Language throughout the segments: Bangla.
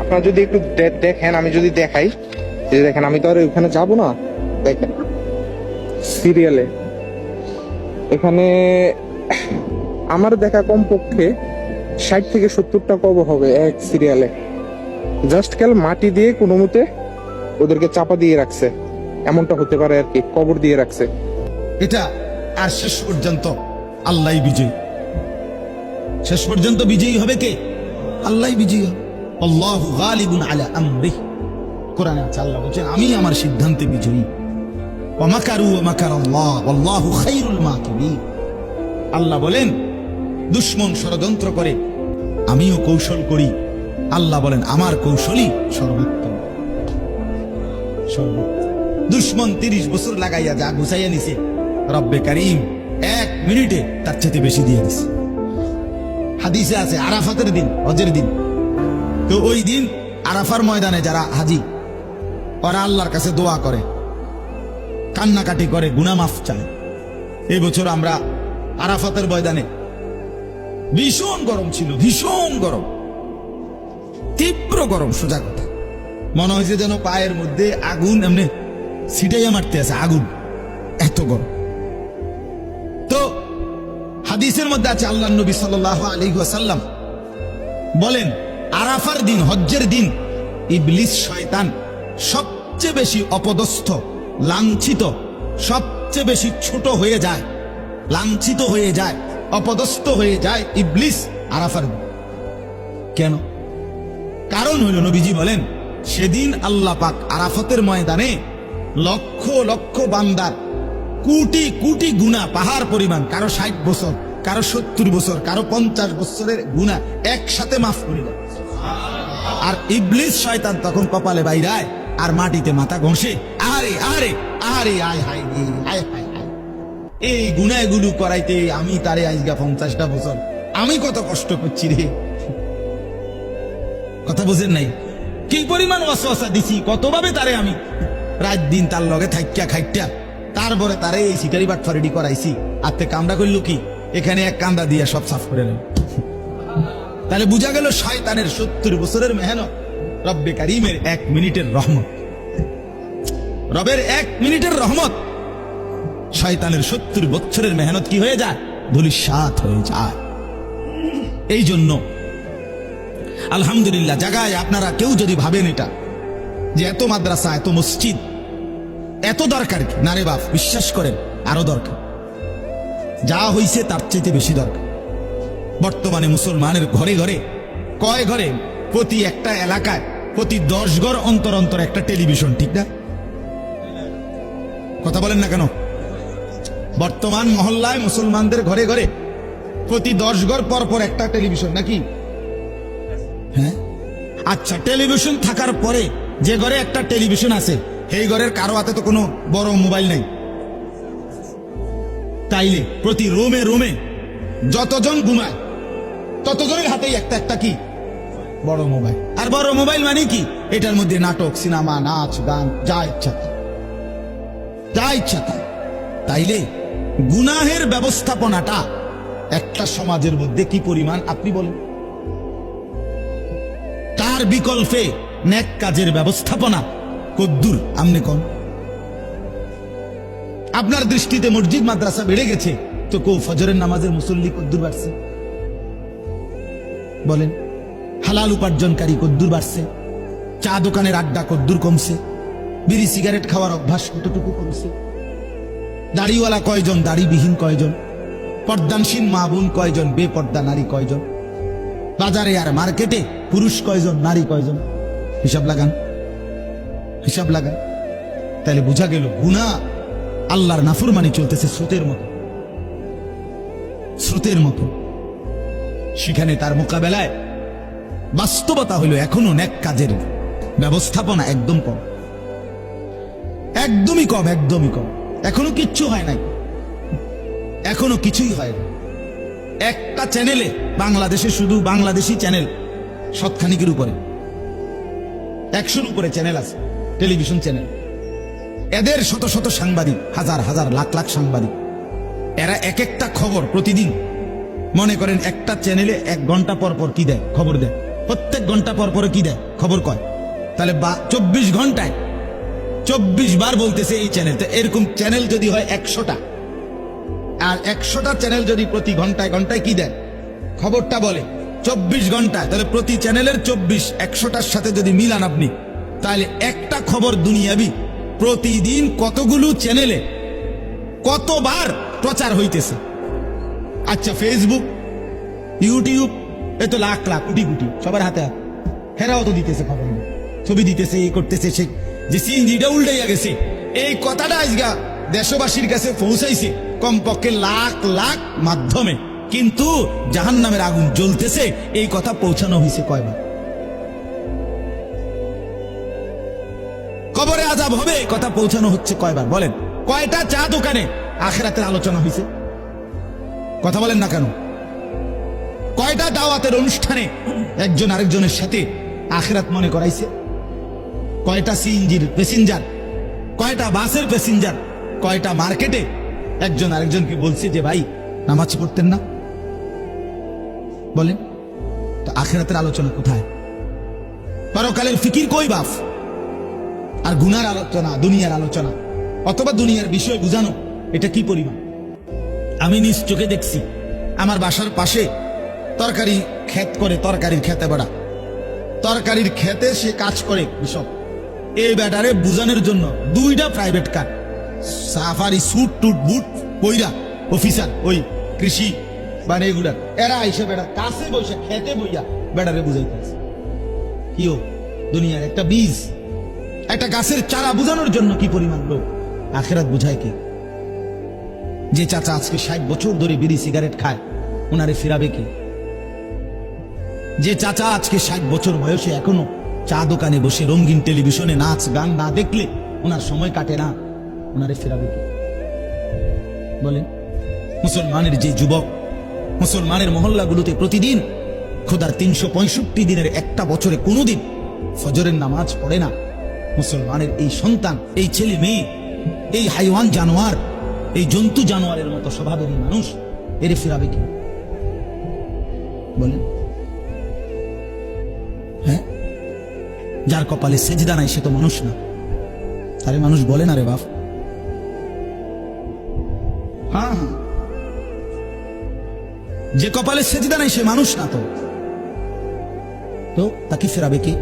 আপনারা যদি একটু দেখেন, আমি যদি দেখাই দেখেন, আমি তো আর ওখানে যাব না। দেখেন সিরিয়ালে এখানে আমার দেখা কমপক্ষে ষাট থেকে সত্তরটা কবর হবে এক সিরিয়ালে জাস্ট কাল মাটি দিয়ে কোনো মতে ওদেরকে চাপা দিয়ে রাখছে। এমনটা হতে পারে আর কি, কবর দিয়ে রাখছে। এটা আর শেষ পর্যন্ত আল্লাহ বিজয়ী। শেষ পর্যন্ত বিজয়ী হবে কে? আল্লাহ বিজয়ী আল্লাহু গালিবুন আলা আমরিহ। কোরআনে আছে, আল্লাহ বলছেন, আমি আমার সিদ্ধান্তে বিজয়ী। ওয়ামাকারু ওয়ামাকার আল্লাহ আল্লাহু খাইরুল মাকিরিন। আল্লাহ বলেন, দুশ্মন ষড়যন্ত্র করে, আমিও কৌশল করি। আল্লাহ বলেন, আমার কৌশলই সর্বোত্তম। দুশ্মন তিরিশ বছর লাগাইয়া যা গুছাইয়া নিছে, রব্বে কারিম এক মিনিটে তার চেতে বেশি দিয়ে দিছে। হাদিসে আছে, আরাফাতের দিন হজের দিন। তো ওই দিন আরাফার ময়দানে যারা হাজি, ওরা আল্লাহর কাছে দোয়া করে, কান্নাকাটি করে গুনা মাফ চায়। এই বছর আমরা আরাফাতের ময়দানে ভীষণ গরম ছিল, ভীষণ গরম, তীব্র গরম, সোজা কথা। মনে হয়েছে যেন পায়ের মধ্যে আগুন, এমনি ছিটাইয়া মারতে আছে, আগুন, এত গরম। তো হাদিসের মধ্যে আছে আল্লাহ নবী সাল্লাহ আলী সাল্লাম বলেন আরাফার দিন, হজ্জের দিন, ইবলিস শয়তান সবচেয়ে বেশি অপদস্থ, লাঞ্ছিত, সবচেয়ে বেশি ছোট হয়ে যায়, লাঞ্ছিত হয়ে যায়, অপদস্থ হয়ে যায় ইবলিস আরাফার দিন কেন? কারণ হইল নবীজি বলেন, সেদিন আল্লাহ পাক আরাফতের ময়দানে লক্ষ লক্ষ বান্দার কোটি কোটি গুণা, পাহাড় পরিমাণ, কারও ষাট বছর, কারও সত্তর বছর, কারও পঞ্চাশ বছরের গুণা একসাথে মাফ করে দেয়। আর ইবলিস শয়তান তখন কপালে বাইরায়, আর মাটিতে মাথা ঘষে আরে আরে আরে আয় হায় হায় হায়। এই গুনাগুলো করাইতে আমি তারে আজগা পঞ্চাশটা বছর। আমি কত কষ্ট করছি রে। কথা বুঝেন নাই? কি পরিমাণ অসহসা দিছি, কতভাবে তারে আমি রাত দিন তার লগে থাইক্যা খাইত্যা তারপরে তারে এই শিকারি বাট রেডি করাইছি। আর তে কামড়া করল কি? এখানে এক কান্দা দিয়ে সব সাফ করে নেন। তাহলে বোঝা গেল শয়তানের সত্তর বছরের মেহনত রব্বে কারিমের এক মিনিটের রহমত। রবের এক মিনিটের রহমত। শয়তানের সত্তর বছরের মেহনত কি হয়ে যায়? ধুলিসাত হয়ে যায়। এই জন্য আলহামদুলিল্লাহ, জায়গায় আপনারা কেউ যদি ভাবেন এটা, যে এত মাদ্রাসা, এত মসজিদ, এত দরকার কি? না রে বাপ, বিশ্বাস করেন, আরও দরকার। যা হইছে তার চাইতে বেশি দরকার। বর্তমানে মুসলমানের ঘরে ঘরে, কয় ঘরে? প্রতি একটা এলাকায়, প্রতি দশ ঘর অন্তর অন্তর একটা টেলিভিশন, ঠিক না? কথা বলেন না কেন? বর্তমান মহল্লায় মুসলমানদের ঘরে ঘরে প্রতি দশ ঘর পর পর একটা টেলিভিশন, নাকি? হ্যাঁ? আচ্ছা টেলিভিশন থাকার পরে যে ঘরে একটা টেলিভিশন আছে, সেই ঘরের কারও হাতে তো কোনো বড় মোবাইল নেই। তাইলে প্রতি রোমে রোমে যতজন ঘুমায় ততজনের হাতেই একটা একটা কি? বড় মোবাইল। আর বড় মোবাইল মানে কি? এটার মধ্যে নাটক, সিনেমা, নাচ, গান, যা ইচ্ছা তাই। যা ইচ্ছা তাই। তাইলে গুনাহের ব্যবস্থাপনাটা একটা সমাজের মধ্যে কি পরিমাণ? আপনি বলেন। তার বিকল্পে নেক কাজের ব্যবস্থাপনা? কদ্দুর, আমনে কন। আপনার দৃষ্টিতে মসজিদ, মাদ্রাসা বেড়ে গেছে, তো কো ফজরের নামাজের মুসল্লি কদ্দুর বাড়ছে। বলেন, হালাল উপার্জনকারী কদ্দুর বাড়ছে, চা দোকানের আড্ডা কদ্দুর কমছে, বিড়ি সিগারেট খাওয়ার অভ্যাস কতটুকু কমছে? দাড়িওয়ালা কয়জন, দাড়িবিহীন কয়জন? পর্দানসীন মা বোন কয়জন, বেপর্দা নারী কয়জন? বাজারে আর মার্কেটে পুরুষ কয়জন, নারী কয়জন? হিসাব লাগান হিসাব লাগান। তাহলে বোঝা গেল গুণা আল্লাহর নাফরমানি চলতেছে স্রোতের মতো। স্রোতের মতো। সেখানে তার মোকাবেলায় বাস্তবতা হলো এখনও ন্যাক কাজের ব্যবস্থাপনা একদম কম। একদমই কম একদমই কম। এখনও কিচ্ছু হয় নাই। এখনও কিছুই হয় না। একটা চ্যানেলে বাংলাদেশে শুধু বাংলাদেশি চ্যানেল সৎখানিকের উপরে। একশোর উপরে চ্যানেল আছে, টেলিভিশন চ্যানেল। এদের শত শত সাংবাদিক, হাজার হাজার লাখ লাখ সাংবাদিক। এরা এক একটা খবর প্রতিদিন মনে করেন একটা চ্যানেলে এক ঘণ্টা পর পর কি দেয়? খবর দেয়। প্রত্যেক ঘণ্টা পর পরে কি দেয়? খবর কয়। তাহলে বা চব্বিশ ঘন্টায় চব্বিশ বার বলতেছে এই চ্যানেল। তো এরকম চ্যানেল যদি হয় একশোটা। আর একশোটা চ্যানেল যদি প্রতি ঘন্টায় ঘন্টায় কি দেয়? খবরটা বলে চব্বিশ ঘন্টায়। তাহলে প্রতি চ্যানেলের চব্বিশ একশোটার সাথে যদি মিলান আপনি, তাহলে একটা খবর দুনিয়াবি। প্রতিদিন কতগুলো চ্যানেলে কতবার প্রচার হইতেছে? আচ্ছা ফেসবুক ইউটিউব এ তো লাখ লাখ, কোটি কোটি, সবার হাতে হাত। হেরাও তো দিতেছে খবর। ছবি দিতেছে এই করতেছে, সে। যে সিএনজিটা উল্টাইয়া গেছে। এই কথাটা আজগা দেশবাসীর কাছে পৌঁছাইছে কমপক্ষে লাখ লাখ মাধ্যমে। কিন্তু জাহান নামের আগুন জ্বলতেছে, এই কথা পৌঁছানো হয়েছে কয়বার? কবরে আজাব হবে কথা পৌঁছানো হচ্ছে কয়বার? বলেন, কয়টা চা দোকানে আখেরাতের আলোচনা হয়েছে কথা বলেন না কেন? কয়টা দাওয়াতের অনুষ্ঠানে একজন আরেকজনের সাথে আখেরাত মনে করাইছে? কয়টা সিএনজির প্যাসেঞ্জার, কয়টা বাসের প্যাসেঞ্জার, কয়টা মার্কেটে একজন আরেকজনকে বলছে যে, ভাই, নামাজ পড়তেন না? বলেন, তো আখেরাতের আলোচনা কোথায়? পরকালের ফিকির কই বাপ? আর গুনার আলোচনা, দুনিয়ার আলোচনা, অথবা দুনিয়ার বিষয় বুঝানো, এটা কি পরিমাণ? আমি নিজ চোখে দেখছি। আমার বাসার পাশে তরকারি ক্ষেত করে তরকারির খেতে বেড়া। তরকারির খেতে সে কাজ করে কৃষক। এই ব্যাটারে বুঝানোর জন্য দুইটা প্রাইভেট কার সাফারি স্যুট টুট বুট বইরা অফিসার ওই কৃষি মানে এগুলা এরা আইসে বেড়া, কাছে বসে খেতে বইয়া বেটারে বুঝাইতেছে কিও দুনিয়ার একটা বীজ, একটা গাছের চারা বুঝানোর জন্য কি পরিমাণ লোক? আখেরাত বুঝায় কি? যে চাচা আজকে ষাট বছর ধরে বিড়ি সিগারেট খায় ওনারে ফিরাবে কি? যে চাচা আজকে ষাট বছর বয়সে এখনও চা দোকানে বসে রঙিন টেলিভিশনে নাচ, গান না দেখলে ওনার সময় কাটে না ওনারে ফেরাবে কি? বলেন, মুসলমানের যে যুবক, মুসলমানের মহল্লাগুলোতে প্রতিদিন খোদার তিনশো পঁয়ষট্টি দিনের একটা বছরে কোনোদিন ফজরের নামাজ পড়ে না। মুসলমানের এই সন্তান, এই ছেলে মেয়ে, এই হাইওয়ান জানোয়ার এই জন্তু জানোয়ারের মতো স্বভাবের মানুষ, এরে ফেরাবে কি? বলেন। হ্যাঁ? যার কপালে সেজদা নাই, সে তো মানুষ না। আরে মানুষ বলে না রে বাপ। হ্যাঁ হ্যাঁ। যে কপালে সেজদা নাই, সে মানুষ না তো। তো তাকে ফেরাবে কি?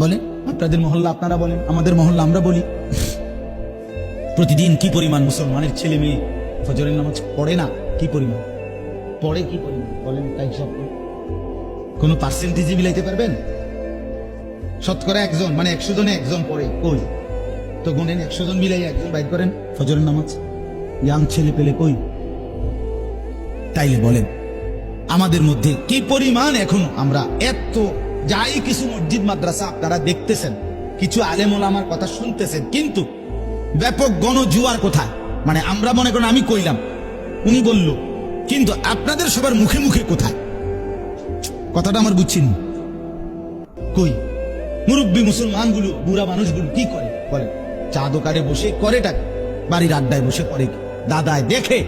বলেন, আপনাদের মহল্লা আপনারা বলেন, আমাদের মহল্লা আমরা বলি। প্রতিদিন কি পরিমাণ মুসলমানের ছেলে মেয়ে ফজরের নামাজ পড়ে না? কি পরিমাণ? পড়ে কি পরিমাণ? বলেন তাই সব কোন পার্সেন্টেজে মিলাইতে পারবেন? শতকরা একজন মানে একশো জনে একজন পড়ে। কই? তো গুনেন একশো জন মিলাই একজন বাইর করেন। ফজরের নামাজ? ইয়াং ছেলে পেলে কই? তাইলে বলেন আমাদের মধ্যে কি পরিমাণ এখনও আমরা? এত যাই কিছু মসজিদ মাদ্রাসা আপনারা দেখতেছেন। কিছু আলেমুল আমার কথা শুনতেছেন কিন্তু ব্যাপক গণজুয়ার কোথায়? মানে আমরা মনে করেন আমি কইলাম। উনি বলল, কিন্তু আপনাদের সবার মুখে মুখে কোথায়? কথাটা আমার বুঝছেন কই? মুরব্বী মুসলমানগুলো, বুড়া মানুষগুলো কি করে? বলে চা দোকানে বসে করেটা? বাড়ির আড্ডায় বসে করে দাদায় দেখে,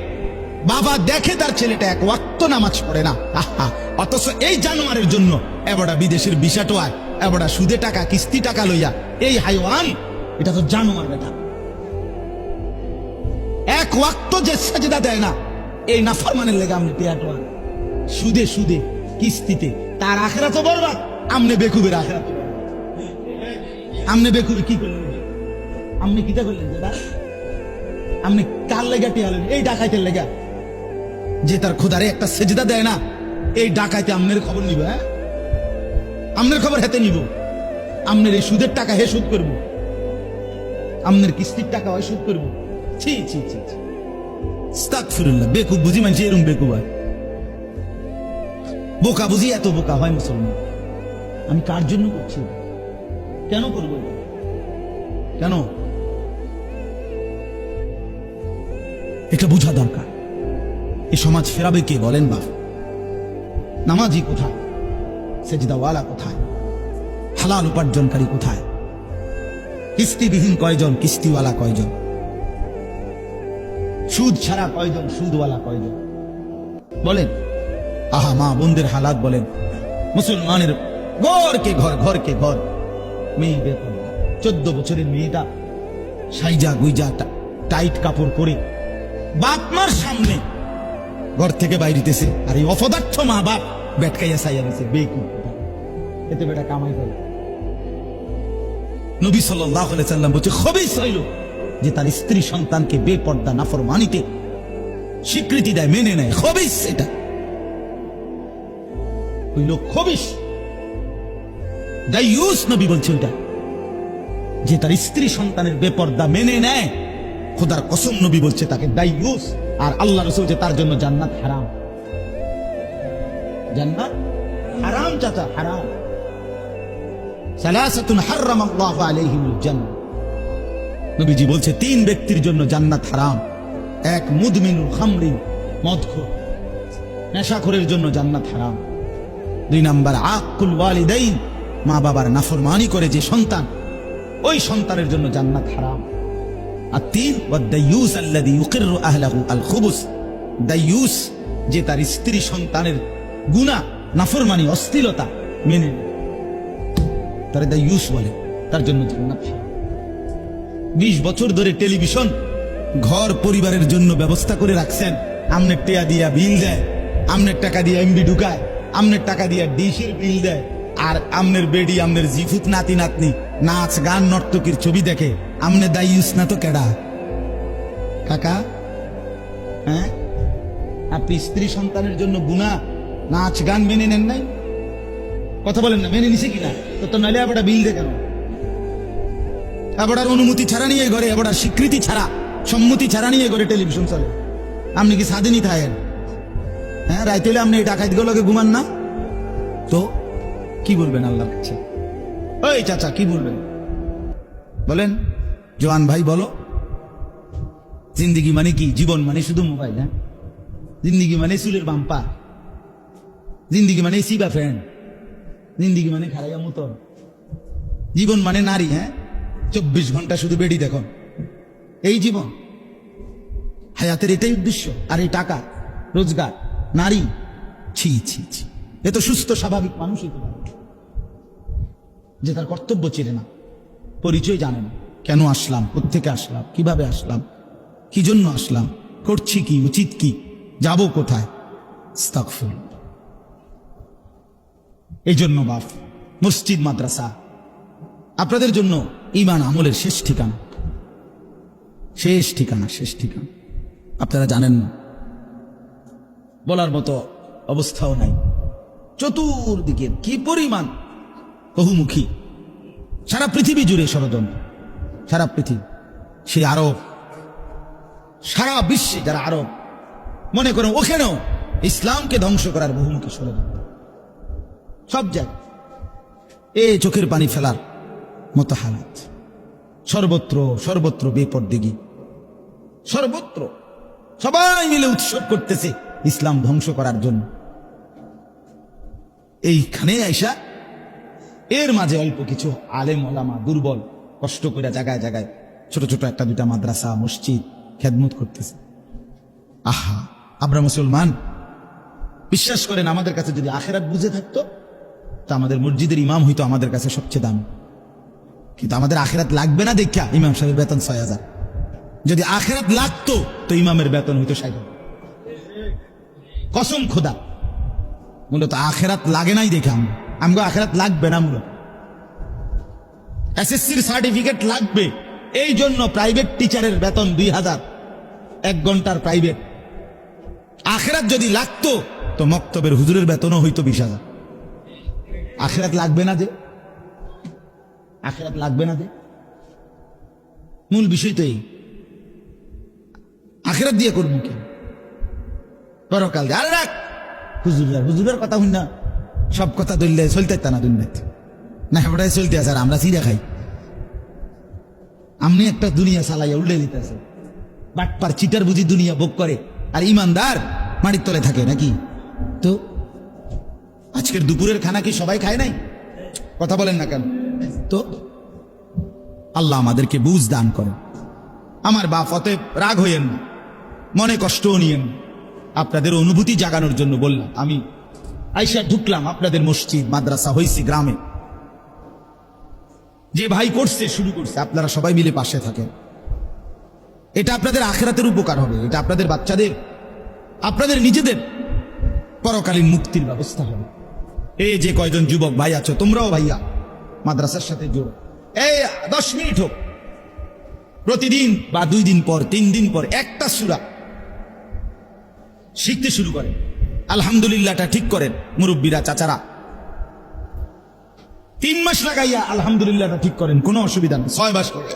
বাবা দেখে তার ছেলেটা এক ওয়াক্ত নামাজ পড়ে না। আহা, অথচ এই জানোয়ারের জন্য এবড়া বিদেশের বিষাটো আয় এবড়া সুদে টাকা, কিস্তি টাকা লইয়া, এই হাইওয়ান, এটা তো জানোয়ার বেটা এক ওয়াক্ত যে সাজদা দেয় না, এই নাফরমানের লেগে আমনে টিয়াটোয়ান সুদে সুদে, কিস্তিতে। তার আখেরা তো বরবাদ, আমনে বেকুবের আখেরা আমনে বেকুবে কি করলেন? আপনি কিটা করলেন দাদা? আপনি কার লেগা টিয়ালেন এই ডাকাইতের লেগা। যে তার খোদারে একটা সেজদা দেয় না, এই ডাকাইতে আমনের খবর নিব হ্যাঁ? আমনের খবর হাতে নিব। আমনের এই সুদের টাকা হে সুদ করব। আমনের কিস্তির টাকা হয় সুদ করব। বুঝি এরম হয়। বোকা বুঝি এত বোকা হয় মুসলমান। আমি কার জন্য করছি? কেন করব কেন? এটা বোঝা দরকার। এ সমাজ ফেরাবে কে বলেন বা নামাজি কোথায়? সেজদাওয়ালা কোথায়? হালাল উপার্জনকারী কোথায়? কিস্তিবিহীন কয়জন, কিস্তিওয়ালা কয়জন? সুদ ছাড়া কয়জন সুদওয়ালা কয়জন? বলেন। আহা, মা বোনদের হালাত বলেন। মুসলমানের ঘরকে ঘর ঘরকে ঘর। মেয়ে চোদ্দ বছরের মেয়েটা সাইজা গুইজা টাইট কাপড় পরে বাপ মার সামনে ঘর থেকে বাইরিতেছে আর এই অপদার্থ মা বাপ বেটকাইয়া সাইয়া দিছে বেকুব। এতে বেটা কামাই করে। নবী আলাইহি সাল্লাম বলছে, খবিস হইল যে তার স্ত্রী সন্তানকে বেপর্দা, নাফরমানিতে স্বীকৃতি দেয়, মেনে নেয়। খবিস এটা। হইল খবিস দাইয়ুস নবী বলছে ওইটা। যে তার স্ত্রী সন্তানের বেপর্দা মেনে নেয়, খোদার কসম নবী বলছে তাকে দাইয়ুস আর আল্লাহ রসুল যে তার জন্য জান্নাত হারাম। জান্নাত হারাম চাচা, হারাম। সালাসাতুন হারাম আল্লাহ আলাইহিমুল জান্নাত। নবীজি বলছে, তিন ব্যক্তির জন্য জান্নাত হারাম। এক মুদমিনুল খামরি মদখোর। নেশাখোরের জন্য জান্নাত হারাম। দুই নাম্বার, আকুল ওয়ালিদাইন, মা বাবার নাফরমানি করে যে সন্তান, ওই সন্তানের জন্য জান্নাত হারাম। আর তিন ওয়াদ্দাইয়ুস আল্লাযী ইউকিররু আহলাহু আল খুবুস দাইয়ুস, যে তার স্ত্রী সন্তানের গুনাহ, নাফরমানি অস্থিরতা মেনে তার দাইয়ুস বলে, তার জন্য জান্নাত হারাম। বিশ বছর ধরে টেলিভিশন ঘর পরিবারের জন্য ব্যবস্থা করে রাখছেন। আমনের টেয়া দিয়া বিল দেয়, আমনের টাকা দিয়ে এমবি ঢুকায়, আমনের টাকা দিয়ে ডিশের বিল দেয়, আর আমনের বেডি, আমনের জিফুত নাতি নাতনি নাচ গান নর্তকীর ছবি দেখে। আমনে দায়ুস না তো কেডা কাকা হ্যাঁ? আপনি স্ত্রী সন্তানের জন্য গুণা, নাচ গান মেনে নেন নাই? কথা বলেন না, মেনে নিছে কিনা? তো তো নালে আবার বিল দে কেন? এবার অনুমতি ছাড়া নিয়ে ঘরে এবার স্বীকৃতি ছাড়া, সম্মতি ছাড়া নিয়ে ঘরে টেলিভিশন চলে। আপনি কি স্বাধীনই থাকেন? হ্যাঁ রাইতে হলে আপনি ডাকাত গুলোকে ঘুমান না? তো, কি বলবেন আল্লাহ কাছে? ওই চাচা, কি বলবেন? বলেন, জোয়ান ভাই বলো। জিন্দিগি মানে কি? জীবন মানে শুধু মোবাইল হ্যাঁ? জিন্দিগি মানে চুলের বাম্পা জিন্দিগি মানে সিবা ফ্যান। জিন্দিগি মানে খারাইয়া মতন জীবন মানে নারী হ্যাঁ? চব্বিশ ঘণ্টা শুধু বেডি দেখো। এই জীবন হায়াতের এটাই উদ্দেশ্য, আর এই টাকা, রোজগার, নারী, ছি ছি ছি। এ তো সুস্থ, স্বাভাবিক মানুষ হইতে পারে যে তার কর্তব্য চেনে না, পরিচয় জানে না, কেন আসলাম কোথেকে আসলাম, কীভাবে আসলাম, কি জন্য আসলাম, করছি কি, উচিত কি, যাব কোথায়। এই জন্য বাপ মসজিদ, মাদ্রাসা, আপনাদের জন্য ইমান আমলের শেষ ঠিকানা। শেষ ঠিকানা শেষ ঠিকানা। আপনারা জানেন না বলার মতো অবস্থাও নাই। চতুর্দিকে কি পরিমাণ বহুমুখী। সারা পৃথিবী জুড়ে ষড়যন্ত্র। সারা পৃথিবী। সে আরব সারা বিশ্বে যারা আরব মনে করেন ওখানেও ইসলামকে ধ্বংস করার বহুমুখী ষড়যন্ত্র। সব জায়গায়। এ চোখের পানি ফেলার মতো হালাত সর্বত্র সর্বত্র বেপরদিগি। সর্বত্র সবাই মিলে উৎসব করতেছে ইসলাম ধ্বংস করার জন্য। এইখানে আইসা এর মাঝে অল্প কিছু আলেম, ওলামা, দুর্বল, কষ্ট করে জায়গায় জায়গায় ছোট ছোট একটা দুটা মাদ্রাসা, মসজিদ, খেদমত করতেছে। আহা, আমরা মুসলমান। বিশ্বাস করেন, আমাদের কাছে যদি আখেরাত বুঝে থাকতো, তা আমাদের মসজিদের ইমাম হইতো আমাদের কাছে সবচেয়ে দামি। কিন্তু আমাদের আখেরাত লাগবে না দেখা। ইমাম সাহেবের বেতন ছয় হাজার। যদি আখেরাত লাগতো, তো ইমামের বেতন হইতো ষাট কসম খোদা। মূলত আখেরাত লাগে নাই দেখে আমরা। আমগো আখেরাত লাগবে না মূলত। এসএসসির সার্টিফিকেট লাগবে। এই জন্য প্রাইভেট টিচারের বেতন দুই হাজার। এক ঘণ্টার প্রাইভেট। আখেরাত যদি লাগতো, তো মক্তবের হুজুরের বেতনও হইতো বিশ হাজার। আখেরাত লাগবে না যে। আখেরাত লাগবে না মূল বিষয় তো এই। আখেরাত দিয়ে করব কেন পরকাল দিয়ে। আরে রাখ! হুজুরের হুজুরের কথা হই না। সব কথা ধরলে চলতে না দুনিয়াতে। না ওটাই চলতে আছে আর আমরা চিড়া খাই। আমনি একটা দুনিয়া চালাইয়া উল্টে দিতেছে। বাটপার চিটার বুঝি দুনিয়া ভোগ করে। আর ইমানদার মাটির তলে থাকে নাকি? তো, আজকের দুপুরের খানা কি সবাই খায় নাই? কথা বলেন না কেন? তো আল্লাহ আমাদেরকে বুঝ দান করেন। আমার বাপ অতএব রাগ হইয়েন না, মনে কষ্টও নিয়েন আপনাদের অনুভূতি জাগানোর জন্য বললাম, আমি আইসা ঢুকলাম আপনাদের মসজিদ, মাদ্রাসা হয়েছি গ্রামে। যে ভাই করছে, শুরু করছে, আপনারা সবাই মিলে পাশে থাকেন। এটা আপনাদের আখেরাতের উপকার হবে, এটা আপনাদের বাচ্চাদের, আপনাদের নিজেদের পরকালীন মুক্তির ব্যবস্থা হবে। এই যে কয়জন যুবক ভাই আছো, তোমরাও ভাইয়া। মাদ্রাসার সাথে জোড়ো এই, দশ মিনিট হোক। প্রতিদিন বা দুই দিন পর, তিন দিন পর একটা সুরা শিখতে শুরু করেন। আলহামদুলিল্লাহটা ঠিক করেন মুরব্বীরা, চাচারা। তিন মাস লাগাইয়া আলহামদুলিল্লাহটা ঠিক করেন, কোনো অসুবিধা নেই। ছয় মাস করে।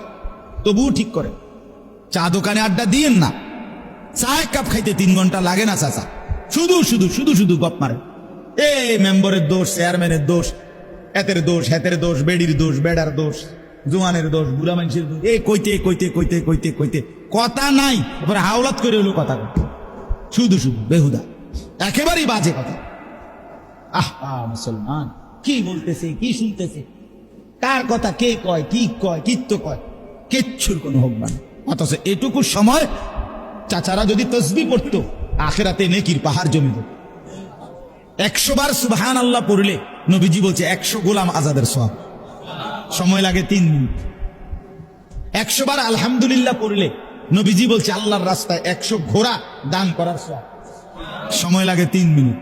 তবুও ঠিক করেন। চা দোকানে আড্ডা দিয়েন না। চা এক কাপ খাইতে তিন ঘণ্টা লাগে না, চাচা। শুধু শুধু শুধু শুধু গপ মারে এ মেম্বরের দোষ, চেয়ারম্যানের দোষ এতের দোষ হেতের দোষ বেডির দোষ বেডার দোষ জোয়ানের দোষ বুড়া মানুষের দোষ। এ কইতে কইতে কইতে কইতে কইতে। কথা নাই এবার হাওলাত করে হলো কথা। শুধু শুধু বেহুদা। একেবারেই বাজে কথা। আহ, মুসলমান কি বলতেছে কি শুনতেছে? কার কথা কে কয় কি কয় কিত্ত কয়? কিচ্ছুর কোনো হোক না অথচ এটুকু সময় চাচারা যদি তসবি পড়তো আখেরাতে নেকির পাহাড় জমিত। একশো বার সুবহান আল্লাহ পড়লে নবীজি বলছে, একশো গোলাম আজাদের সব সময় লাগে তিন মিনিট। একশো বার আলহামদুলিল্লাহ পড়লে নবীজি বলছে, আল্লাহর রাস্তায় একশো ঘোড়া দান করার সব সময় লাগে তিন মিনিট।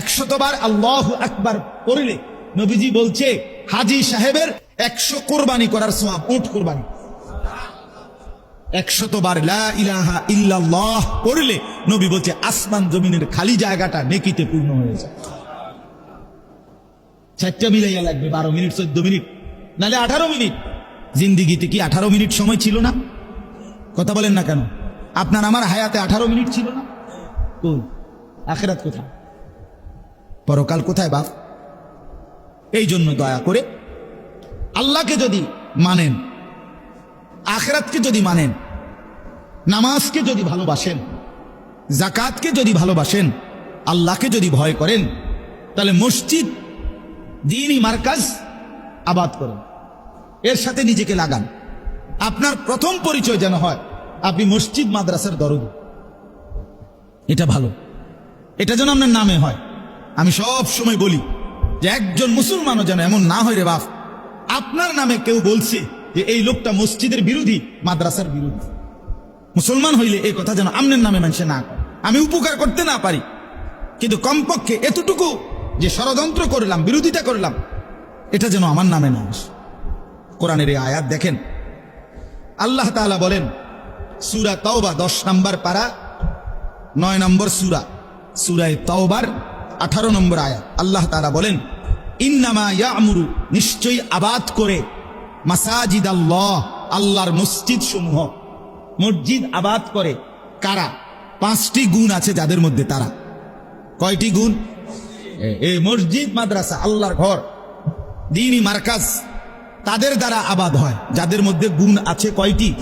একশতবার আল্লাহ আকবার পড়লে নবীজি বলছে, হাজি সাহেবের একশো কোরবানি করার সোয়াব উঠ কোরবানি। একশতবার ইলাহা ইল্লাল্লাহ পড়লে নবী বলছে, আসমান জমিনের খালি জায়গাটা নেকিতে পূর্ণ হয়ে যায়। চারটা মিলাইয়া লাগবে, বারো মিনিট, চোদ্দ মিনিট। নালে আঠারো মিনিট। জিন্দিগিতে কি আঠারো মিনিট সময় ছিল না? কথা বলেন না কেন? আপনার আমার হায়াতে আঠারো মিনিট ছিল না? কোন আখেরাত কোথায়? পরকাল কোথায় বাপ? এই জন্য দয়া করে আল্লাহকে যদি মানেন, আখরাতকে যদি মানেন, নামাজকে যদি ভালোবাসেন, জাকাতকে যদি ভালোবাসেন, আল্লাহকে যদি ভয় করেন, তাহলে মসজিদ দিনই মার্কাজ আবাদ করেন। এর সাথে নিজেকে লাগান। আপনার প্রথম পরিচয় যেন হয়, আপনি মসজিদ মাদ্রাসার দরদ। এটা ভালো। এটা যেন আপনার নামে হয়। আমি সব সময় বলি যে একজন মুসলমানও যেন এমন না হয় রে বাপ। আপনার নামে কেউ বলছে যে এই লোকটা মসজিদের বিরোধী, মাদ্রাসার বিরোধী। মুসলমান হইলে এই কথা যেন আমনের নামে মানুষে না আমি উপকার করতে না পারি। কিন্তু কমপক্ষে এতটুকু যে ষড়যন্ত্র করলাম, বিরোধিতা করলাম, এটা যেন আমার নামে না আসে কোরআনের এই আয়াত দেখেন। আল্লাহ তাআলা বলেন, সুরা তওবা দশ নম্বর পারা, নয় নম্বর সুরা, সুরায় তওবার আঠারো নম্বর আয়াত। আল্লাহ তালা বলেন, ইন্নামা ইয়ামুরু, নিশ্চয়ই আবাদ করে মাসাজিদ আল্লাহ আল্লাহর মসজিদ সমূহ মসজিদ আবাদ করে কারা? পাঁচটি গুণ আছে যাদের মধ্যে তারা। কয়টি গুণ? এই মসজিদ, মাদ্রাসা, আল্লাহর ঘর, দিনই মার্কাজ, তাদের দ্বারা আবাদ হয়। যাদের মধ্যে গুণ আছে কয়টি?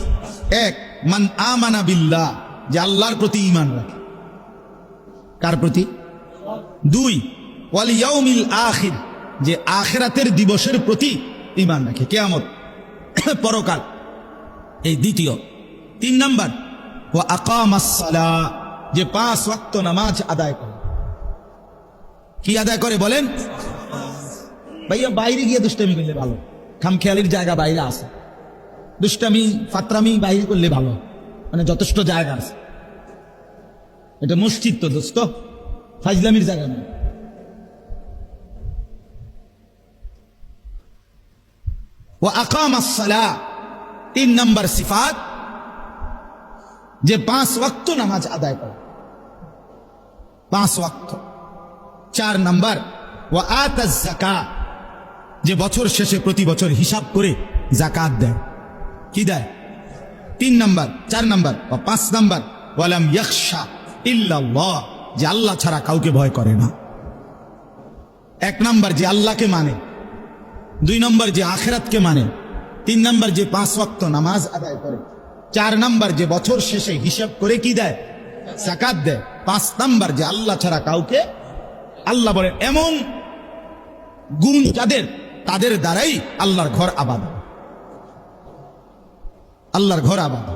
এক, মান আমানা বিল্লাহ, যে আল্লাহর প্রতি ঈমান রাখে। কার প্রতি? দুই, ওয়াল ইয়াউমিল আখির, যে আখেরাতের দিবসের প্রতি ইমান রাখে। কেয়ামত, পরকাল। এই দ্বিতীয়। তিন নাম্বার ও আকামাস সালাহ, যে পাঁচ ওয়াক্ত নামাজ আদায় করে। কি আদায় করে বলেন? ভাইয়া, বাইরে গিয়ে দুষ্টামি করলে ভালো। খামখেয়ালির জায়গা বাইরে আছে। দুষ্টামি, ফাত্রামি বাইরে করলে ভালো। মানে যথেষ্ট জায়গা আছে। এটা মসজিদ তো দোস্ত। ফাজলামির জায়গা নয়। ও আকাম তিন নম্বর সিফাত, যে পাঁচ ওয়াক্ত নামাজ আদায় করে। পাঁচ ওয়াক্ত। চার নাম্বার ও যে বছর শেষে প্রতি বছর হিসাব করে জাকাত দেয়। কি দেয়? তিন নাম্বার, চার নাম্বার, বা পাঁচ নাম্বার, ওয়ালাম ইয়াকশা ইল্লাল্লাহ, যে আল্লাহ ছাড়া কাউকে ভয় করে না। এক নাম্বার, যে আল্লাহকে মানে। দুই নম্বর, যে আখেরাতকে মানে। তিন নম্বর, যে পাঁচ ওয়াক্ত নামাজ আদায় করে। চার নাম্বার, যে বছর শেষে হিসাব করে কি দেয়? জাকাত দেয়। পাঁচ নাম্বার, যে আল্লাহ ছাড়া কাউকে আল্লাহ বলেন এমন গুণ যাদের তাদের দ্বারাই আল্লাহর ঘর আবাদ আল্লাহর ঘর আবাদ।